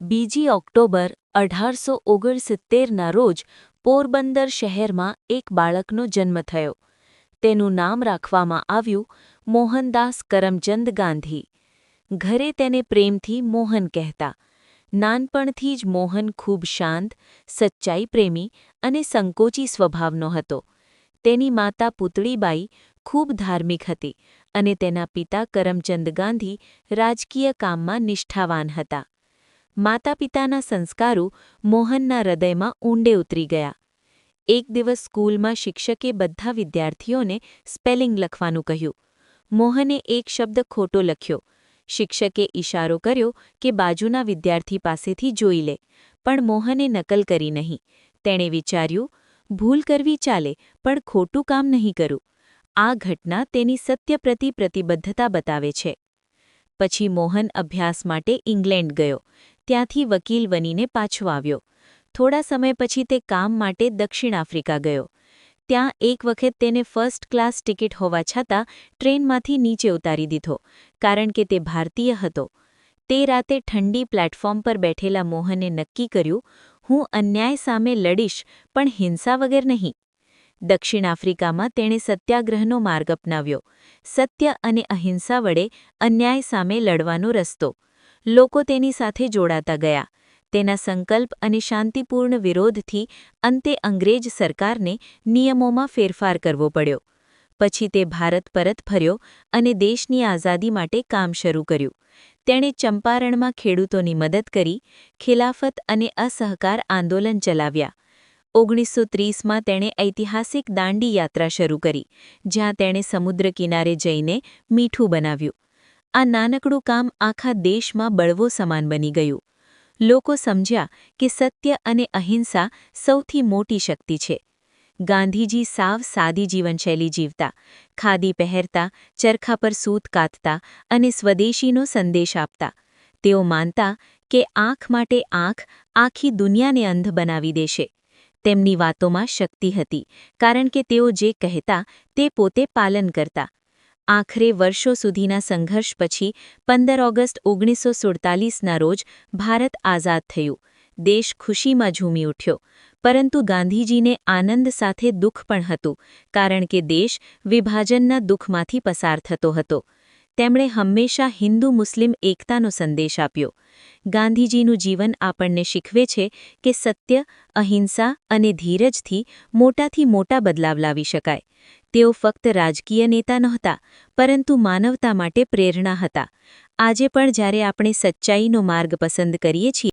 બીજી ઓક્ટોબર અઢારસો ઓગણસિત્તેરના રોજ પોરબંદર શહેરમાં એક બાળકનો જન્મ થયો. તેનું નામ રાખવામાં આવ્યું મોહનદાસ કરમચંદ ગાંધી. ઘરે તેને પ્રેમથી મોહન કહેતા. નાનપણથી જ મોહન ખૂબ શાંત, સચ્ચાઈ પ્રેમી અને સંકોચી સ્વભાવનો હતો. તેની માતા પુતળીબાઈ ખૂબ ધાર્મિક હતી અને તેના પિતા કરમચંદ ગાંધી રાજકીય કામમાં નિષ્ઠાવાન હતા. માતા પિતાના સંસ્કારો મોહનના હૃદયમાં ઊંડે ઉતરી ગયા. એક દિવસ સ્કૂલમાં શિક્ષકે બધા વિદ્યાર્થીઓને સ્પેલિંગ લખવાનું કહ્યું. મોહને એક શબ્દ ખોટો લખ્યો. શિક્ષકે ઇશારો કર્યો કે બાજુના વિદ્યાર્થી પાસેથી જોઈ લે, પણ મોહને નકલ કરી નહીં. તેણે વિચાર્યું, ભૂલ કરવી ચાલે, પણ ખોટું કામ નહીં કરું. આ ઘટના તેની સત્ય પ્રતિ પ્રતિબદ્ધતા બતાવે છે. પછી મોહન અભ્યાસ માટે ઇંગ્લેન્ડ ગયો. ત્યાંથી વકીલ બનીને પાછો આવ્યો. થોડા સમય પછી તે કામ માટે દક્ષિણ આફ્રિકા ગયો. ત્યાં એક વખત તેને ફર્સ્ટ ક્લાસ ટિકિટ હોવા છતાં ટ્રેનમાંથી નીચે ઉતારી દીધો, કારણ કે તે ભારતીય હતો. તે રાતે ઠંડી પ્લેટફોર્મ પર બેઠેલા મોહને નક્કી કર્યું, હું અન્યાય સામે લડીશ, પણ હિંસા વગર નહીં. દક્ષિણ આફ્રિકામાં તેણે સત્યાગ્રહનો માર્ગ અપનાવ્યો. સત્ય અને અહિંસા વડે અન્યાય સામે લડવાનો રસ્તો. લોકો તેની સાથે જોડાતા ગયા. તેના સંકલ્પ અને શાંતિપૂર્ણ વિરોધથી અંતે અંગ્રેજ સરકારને નિયમોમાં ફેરફાર કરવો પડ્યો. પછી તે ભારત પરત ફર્યો અને દેશની આઝાદી માટે કામ શરૂ કર્યું. તેણે ચંપારણમાં ખેડૂતોની મદદ કરી, ખિલાફત અને અસહકાર આંદોલન ચલાવ્યા. ઓગણીસો ત્રીસમાં તેણે ઐતિહાસિક દાંડી યાત્રા શરૂ કરી, જ્યાં તેણે સમુદ્ર કિનારે જઈને મીઠું બનાવ્યું. આ નાનકડું કામ આખા દેશમાં બળવો સમાન બની ગયું. લોકો સમજ્યા કે સત્ય અને અહિંસા સૌથી મોટી શક્તિ છે. ગાંધીજી સાવ સાદી જીવનશૈલી જીવતા, ખાદી પહેરતા, ચરખા પર સૂત કાતતા અને સ્વદેશીનો સંદેશ આપતા. તેઓ માનતા કે આંખ માટે આંખ આખી દુનિયાને અંધ બનાવી દેશે. તેમની વાતોમાં શક્તિ હતી, કારણ કે તેઓ જે કહેતા તે પોતે પાલન કરતા. આખરે વર્ષો સુધીના સંઘર્ષ પછી પંદર ઓગસ્ટ ઓગણીસો સુડતાલીસના રોજ ભારત આઝાદ થયું. દેશ ખુશીમાં ઝૂમી ઉઠ્યો. પરંતુ ગાંધીજીને આનંદ સાથે દુઃખ પણ હતું, કારણ કે દેશ વિભાજનના દુઃખમાંથી પસાર થતો હતો. તેમણે હંમેશા હિન્દુ મુસ્લિમ એકતાનો સંદેશ આપ્યો. ગાંધીજીનું જીવન આપણને શીખવે છે કે સત્ય, અહિંસા અને ધીરજથી મોટાથી મોટા બદલાવ લાવી શકાય. તેઓ ફક્ત રાજકીય નેતા નહોતા, પરંતુ માનવતા માટે પ્રેરણા હતા. આજે પણ જ્યારે આપણે સચ્ચાઈનો માર્ગ પસંદ કરીએ છીએ